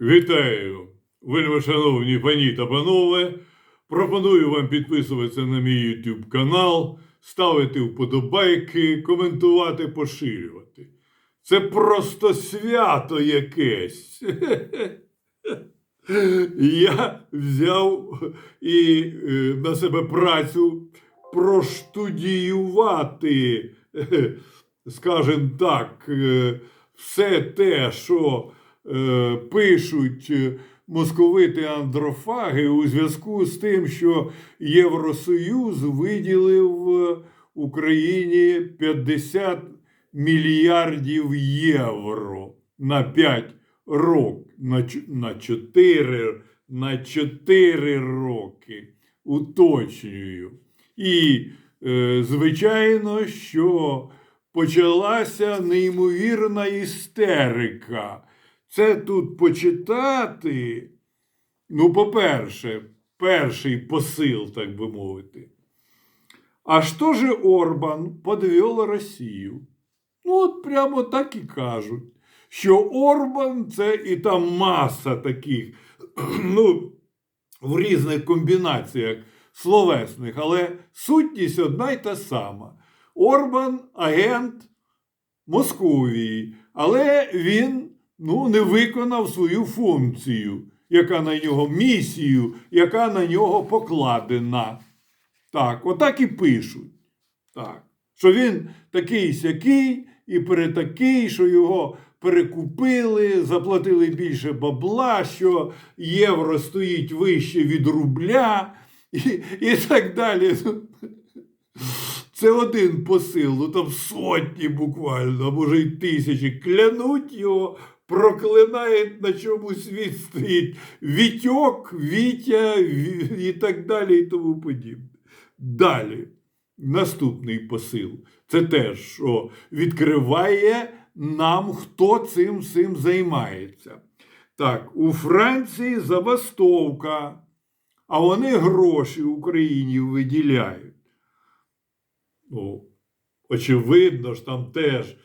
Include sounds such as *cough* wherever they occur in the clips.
Вітаю, вельми шановні пані та панове. Пропоную вам підписуватися на мій YouTube канал, ставити вподобайки, коментувати, поширювати. Це просто свято якесь. *laughs* Я взяв і е, на себе працю проштудіювати, *laughs* скажімо так, е, все те, що пишуть е, московити андрофаги у зв'язку з тим, що Євросоюз виділив е, Україні 50 мільярдів євро на 5 років, на, ч- на 4, на 4 роки. Уточнюю. І, е, звичайно, що почалася неймовірна істерика. Це тут почитати. Ну, по-перше, перший посил, так би мовити. А що же Орбан подвел Росію? Ну, от прямо так і кажуть, що Орбан це і там маса таких, *clears throat* ну, в різних комбінаціях словесних, але сутність одна й та сама. Орбан агент Московії, але він ну, не виконав свою функцію, яка на нього місію, яка на нього покладена. Так, отак і пишуть. Так. Що він такий сякий і перетакий, що його перекупили, заплатили більше бабла, що євро стоїть вище від рубля і, і так далі. Це один посил, ну там сотні буквально, а може й тисячі. Клянуть його, проклинають, на чому світ стоїть. Вітьок, Вітя і так далі, і тому подібне. Далі. Наступний посил. Це те, що відкриває нам, хто цим всім займається. Так, у Франції забастовка, а вони гроші Україні виділяють. Ну, очевидно ж, там теж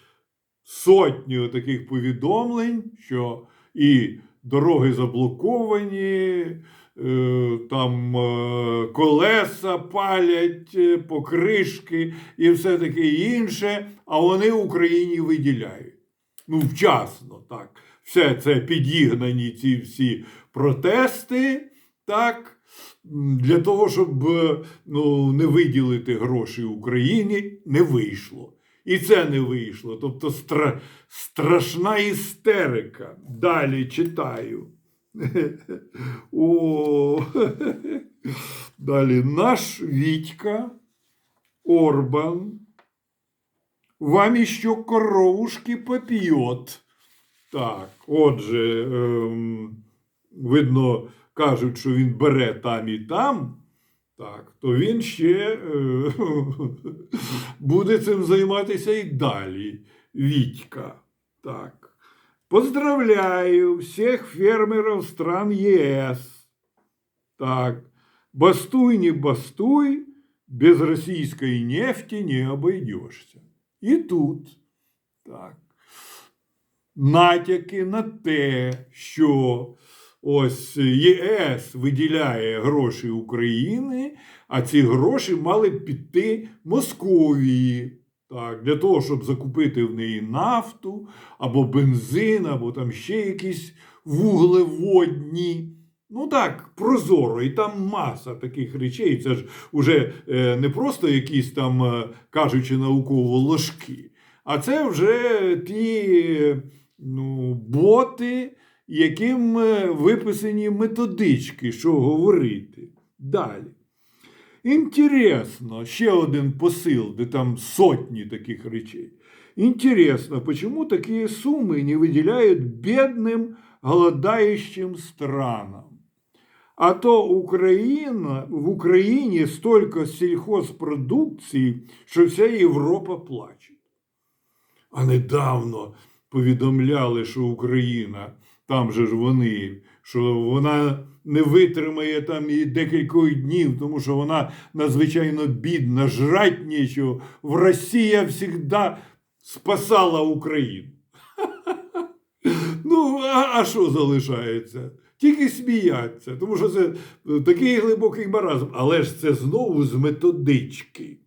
сотні таких повідомлень, що і дороги заблоковані, е, там е, колеса палять, е, покришки і все таке інше, а вони Україні виділяють. Ну, вчасно, так. Все це підігнані ці всі протести, так, для того, щоб ну, не виділити гроші Україні, не вийшло. І це не вийшло. Тобто стра... страшна істерика. Далі читаю. О, далі наш Вітька Орбан вам іще коровушки поп'єт. Так, отже, ем, видно, кажуть, що він бере там і там. Так, то він ще е, *laughs* буде цим займатися і далі. Вітька. Так. Поздравляю всех фермеров стран ЕС. Так. Бастуй, не бастуй, без российской нефти не обойдешься. І тут. Так. Натяки на те, що ось ЄС виділяє гроші України, а ці гроші мали б піти Московії. Так, для того, щоб закупити в неї нафту, або бензин, або там ще якісь вуглеводні. Ну так, прозоро, і там маса таких речей. Це ж уже е, не просто якісь там, е, кажучи науково, ложки, а це вже ті ну, боти, яким е, виписані методички, що говорити. Далі. Інтересно, ще один посил, де там сотні таких речей. Интересно, почему такие суммы не выделяют бедным, голодающим странам? А то Украина, в Україні столько сільхозпродукції, що вся Європа плаче. А недавно повідомляли, що Україна, там же ж вони, що вона не витримає там і декількох днів, тому що вона надзвичайно бідна, жрать нічого. В Росія завжди спасала Україну. *laughs* Ну, а, що залишається? Тільки сміяться, тому що це такий глибокий маразм. Але ж це знову з методички.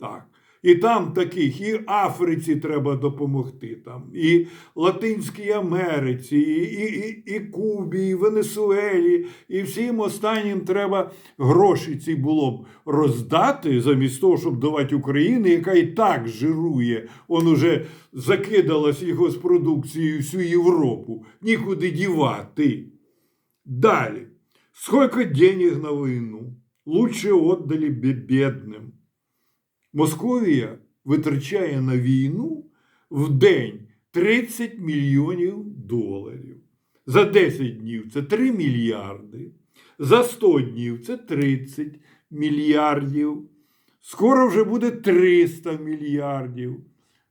Так. І там таких, і Африці треба допомогти, там, і Латинській Америці, і, і, і, Кубі, і Венесуелі, і всім останнім треба гроші ці було б роздати, замість того, щоб давати Україні, яка і так жирує. Он уже закидалась його з продукцією всю Європу. Нікуди дівати. Далі. Сколько денег на війну? Лучше отдали бідним. Московія витрачає на війну в день 30 мільйонів доларів. За 10 днів це 3 мільярди. За 100 днів це 30 мільярдів. Скоро вже буде 300 мільярдів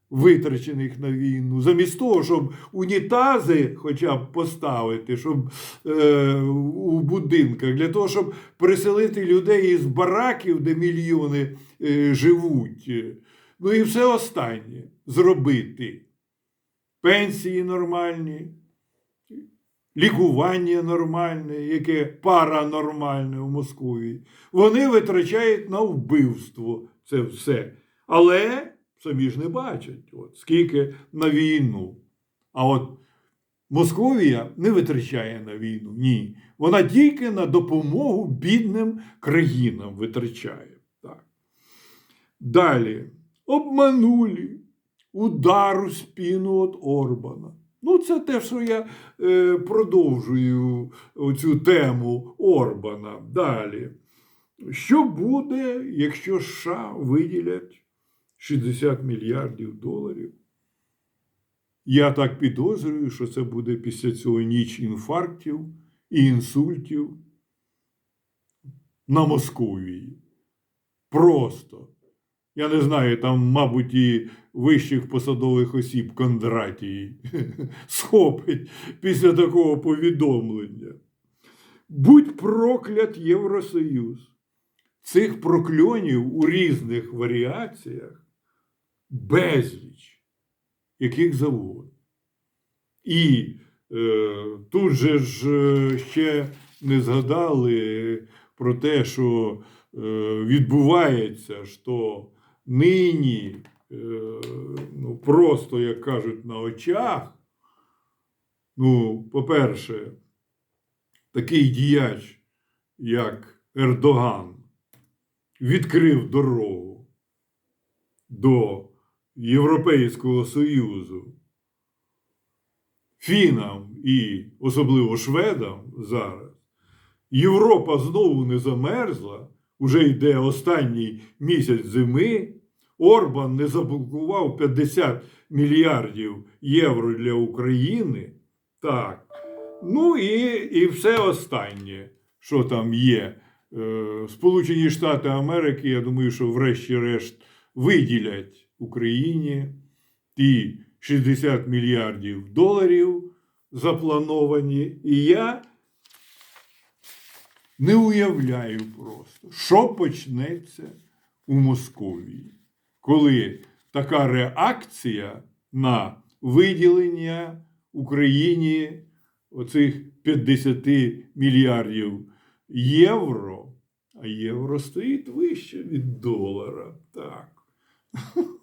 витрачених на війну. Замість того, щоб унітази хоча б поставити, щоб е, у будинках, для того, щоб переселити людей із бараків, де мільйони е, живуть. Ну і все останнє зробити. Пенсії нормальні, лікування нормальне, яке паранормальне у Москві. Вони витрачають на вбивство це все. Але самі ж не бачать, от, скільки на війну. А от Московія не витрачає на війну. Ні. Вона тільки на допомогу бідним країнам витрачає. Так. Далі. Обманули. Удар у спину від Орбана. Ну, це те, що я е, продовжую цю тему Орбана. Далі. Що буде, якщо США виділять 60 мільярдів доларів? Я так підозрюю, що це буде після цього ніч інфарктів і інсультів на Московії. Просто. Я не знаю, там, мабуть, і вищих посадових осіб Кондратії *laughs* схопить після такого повідомлення. Будь проклят Євросоюз. Цих прокльонів у різних варіаціях безліч, яких завгодно. І е, тут же ж е, ще не згадали про те, що е, відбувається, що нині, е, ну, просто, як кажуть, на очах, ну, по-перше, такий діяч, як Ердоган, відкрив дорогу до Європейського Союзу фінам і особливо шведам зараз. Європа знову не замерзла, уже йде останній місяць зими. Орбан не заблокував 50 мільярдів євро для України. Так. Ну і, і все останнє, що там є. Е, Сполучені Штати Америки, я думаю, що врешті-решт виділять Україні ті 60 мільярдів доларів заплановані. І я не уявляю просто, що почнеться у Московії, коли така реакція на виділення Україні оцих 50 мільярдів євро, а євро стоїть вище від долара. Так. *laughs*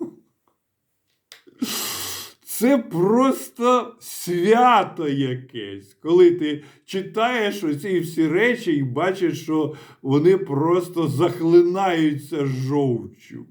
Це просто свято якесь, коли ти читаєш оці всі речі і бачиш, що вони просто захлинаються жовчю.